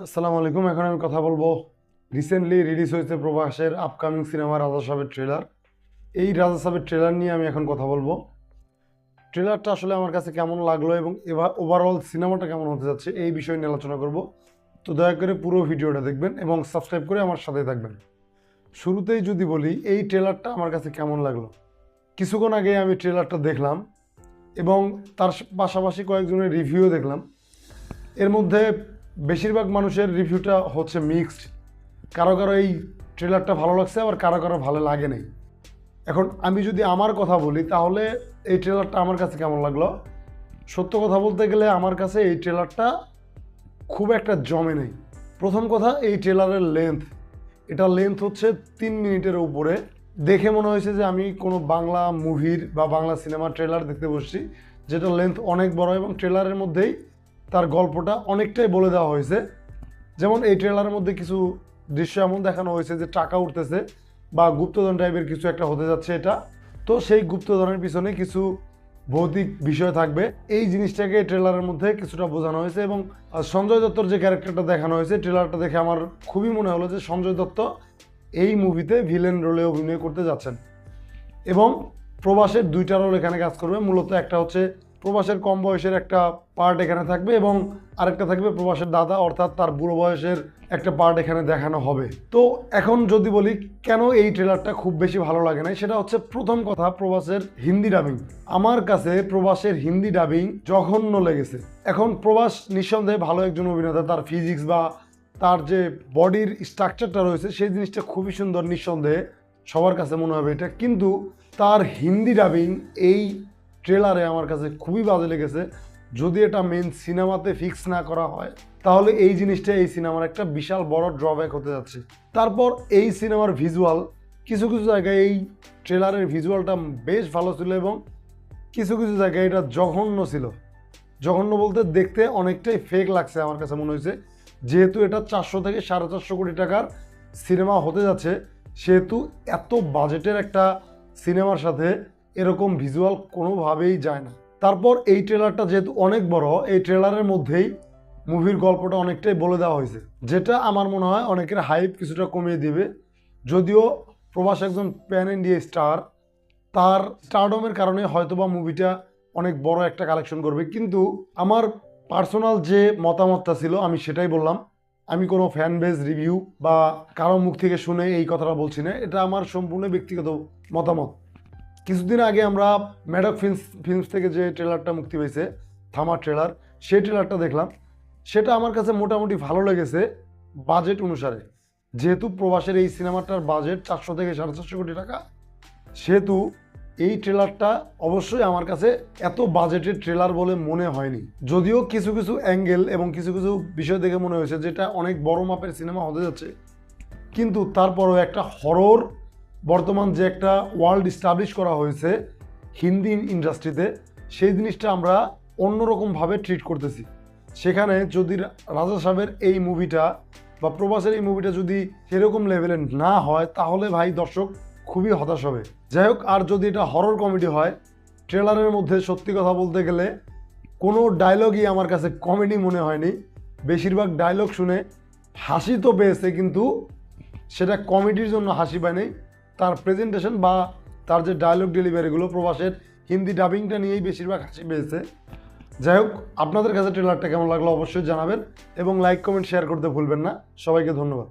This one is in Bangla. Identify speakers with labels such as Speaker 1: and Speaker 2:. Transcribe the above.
Speaker 1: আসসালামু আলাইকুম, এখন আমি কথা বলব রিসেন্টলি রিলিজ হয়েছে প্রভাসের আপকামিং সিনেমা রাজা সাহেবের ট্রেলার এই রাজা সাহেবের ট্রেলার নিয়ে আমি এখন কথা বলব। ট্রেলারটা আসলে আমার কাছে কেমন লাগল এবং এবার ওভারঅল সিনেমাটা কেমন হতে যাচ্ছে এই বিষয় নিয়ে আলোচনা করব। তো দয়া করে পুরো ভিডিওটা দেখবেন এবং সাবস্ক্রাইব করে আমার সাথে থাকবেন। শুরুতেই যদি বলি, এই ট্রেলারটা আমার কাছে কেমন লাগল? কিছুক্ষণ আগে আমি ট্রেলারটা দেখলাম এবং তার পাশাপাশি কয়েকজনের রিভিউ দেখলাম। এর মধ্যে বেশিরভাগ মানুষের রিভিউটা হচ্ছে মিক্সড কারও কারও এই ট্রেলারটা ভালো লাগছে, আবার কারও কারও ভালো লাগে নাই। এখন আমি যদি আমার কথা বলি, তাহলে এই ট্রেলারটা আমার কাছে কেমন লাগল? সত্য কথা বলতে গেলে আমার কাছে এই ট্রেলারটা খুব একটা জমে নেই। প্রথম কথা, এই ট্রেলারের লেন্থ এটা লেন্থ হচ্ছে তিন মিনিটের উপরে। দেখে মনে হয়েছে যে আমি কোনো বাংলা মুভির বা বাংলা সিনেমার ট্রেলার দেখতে বসছি যেটা লেন্থ অনেক বড় এবং ট্রেলারের মধ্যেই তার গল্পটা অনেকটাই বলে দেওয়া হয়েছে। যেমন এই ট্রেলারের মধ্যে কিছু দৃশ্য এমন দেখানো হয়েছে যে টাকা উঠতেছে বা গুপ্তধন টাইপের কিছু একটা হতে যাচ্ছে এটা। তো সেই গুপ্তধনের পিছনে কিছু ভৌতিক বিষয় থাকবে। এই জিনিসটাকে ট্রেলারের মধ্যে কিছুটা বোঝানো হয়েছে এবং সঞ্জয় দত্তর যে ক্যারেক্টারটা দেখানো হয়েছে ট্রেলারটা দেখে আমার খুবই মনে হলো যে সঞ্জয় দত্ত এই মুভিতে ভিলেন রোলে অভিনয় করতে যাচ্ছেন। এবং প্রবাসের দুইটা রোল এখানে কাজ করবে। মূলত একটা হচ্ছে প্রবাসের কম বয়সের একটা পার্ট এখানে থাকবে এবং আরেকটা থাকবে প্রবাসের দাদা, অর্থাৎ তার বুড়ো বয়সের একটা পার্ট এখানে দেখানো হবে। তো এখন যদি বলি কেন এই ট্রেলারটা খুব বেশি ভালো লাগে না সেটা হচ্ছে প্রথম কথা প্রবাসের হিন্দি ডাবিং আমার কাছে প্রবাসের হিন্দি ডাবিং জঘন্য লেগেছে। এখন প্রবাস নিঃসন্দেহে ভালো একজন অভিনেতা, তার ফিজিক্স বা তার যে বডির স্ট্রাকচারটা রয়েছে, সেই জিনিসটা খুবই সুন্দর নিঃসন্দেহে সবার কাছে মনে হবে এটা। কিন্তু তার হিন্দি ডাবিং এই ট্রেলারে আমার কাছে খুবই বাজে লেগেছে। যদি এটা মেন সিনেমাতে ফিক্স না করা হয়, তাহলে এই জিনিসটা এই সিনেমার একটা বিশাল বড় ড্রব্যাক হতে যাচ্ছে। তারপর এই সিনেমার ভিজুয়াল কিছু কিছু জায়গায় এই ট্রেলারের ভিজুয়ালটা বেশ ভালো ছিল এবং কিছু কিছু জায়গায় এটা জঘন্য ছিল। জঘন্য বলতে দেখতে অনেকটাই ফেক লাগছে আমার কাছে মনে হয়েছে। যেহেতু এটা চারশো থেকে সাড়ে চারশো কোটি টাকার সিনেমা হতে যাচ্ছে, সেহেতু এত বাজেটের একটা সিনেমার সাথে এরকম ভিজুয়াল কোনোভাবেই যায় না। তারপর এই ট্রেলারটা যেহেতু অনেক বড়, এই ট্রেলারের মধ্যেই মুভির গল্পটা অনেকটাই বলে দেওয়া হয়েছে, যেটা আমার মনে হয় অনেকের হাইপ কিছুটা কমিয়ে দিবে। যদিও প্রবাস একজন প্যান ইন্ডিয়া স্টার তার স্টারডমের কারণে হয়তোবা মুভিটা অনেক বড় একটা কালেকশন করবে। কিন্তু আমার পার্সোনাল যে মতামতটা ছিল, আমি সেটাই বললাম, আমি কোনো ফ্যান বেজ রিভিউ বা কারও মুখ থেকে শুনে এই কথাটা বলছি না, এটা আমার সম্পূর্ণ ব্যক্তিগত মতামত। কিছুদিন আগে আমরা ম্যাডক ফিল্মস ফিল্মস থেকে যে ট্রেলারটা মুক্তি পেয়েছে থামার ট্রেলার সেই ট্রেলারটা দেখলাম। সেটা আমার কাছে মোটামুটি ভালো লেগেছে বাজেট অনুসারে। যেহেতু প্রবাসের এই সিনেমাটার বাজেট চারশো থেকে সাড়ে চারশো কোটি টাকা, সেহেতু এই ট্রেলারটা অবশ্যই আমার কাছে এত বাজেটের ট্রেলার বলে মনে হয়নি। যদিও কিছু কিছু অ্যাঙ্গেল এবং কিছু কিছু বিষয় দেখে মনে হয়েছে যেটা অনেক বড় মাপের সিনেমা হতে যাচ্ছে। কিন্তু তারপরও একটা হরর বর্তমান যে একটা ওয়ার্ল্ড স্টাবলিশ করা হয়েছে হিন্দি ইন্ডাস্ট্রিতে সেই জিনিসটা আমরা অন্যরকমভাবে ট্রিট করতেছি। সেখানে যদি রাজা সাহেবের এই মুভিটা বা প্রবাসের এই মুভিটা যদি সেরকম লেভেলের না হয়, তাহলে ভাই দর্শক খুবই হতাশ হবে। যাই হোক, আর যদি এটা হরর কমেডি হয় ট্রেলারের মধ্যে সত্যি কথা বলতে গেলে কোনো ডায়লগই আমার কাছে কমেডি মনে হয়নি। বেশিরভাগ ডায়লগ শুনে হাসি তো পেয়েছে, কিন্তু সেটা কমেডির জন্য হাসি পায়নি তার প্রেজেন্টেশন বা তার যে ডায়লগ ডেলিভারিগুলো প্রবাসের হিন্দি ডাবিংটা নিয়েই বেশিরভাগ হাসি পেয়েছে যাই হোক, আপনাদের কাছে ট্রেলারটা কেমন লাগল অবশ্যই জানাবেন এবং লাইক কমেন্ট শেয়ার করতে ভুলবেন না। সবাইকে ধন্যবাদ।